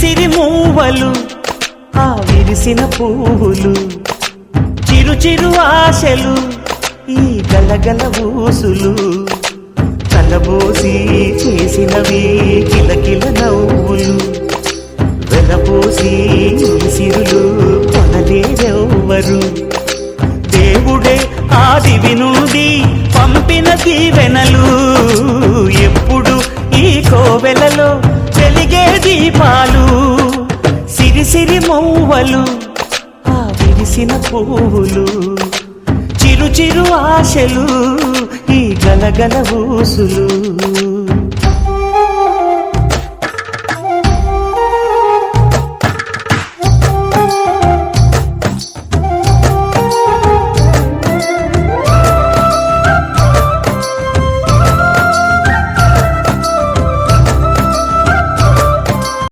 సిరి మూవలు ఆ విరిసిన పువ్వులు చిరు చిరు ఆశలు ఈ గలగల ఊసులు. కలబోసి చేసినవి కిలకిల నవ్వులు. వెలబోసి సిరులు కొనలేరెవ్వరు దేవుడే ఆది వినుడి పంపిన దీవెనలు. ఎప్పుడు ఈ కోవెలలో వెలిగే దీపాలు. సిరి సిరి మౌవలు ఆ విరిసిన పువ్వులు. చిరు చిరు ఆశలు ఈ గలగల ఊసులు.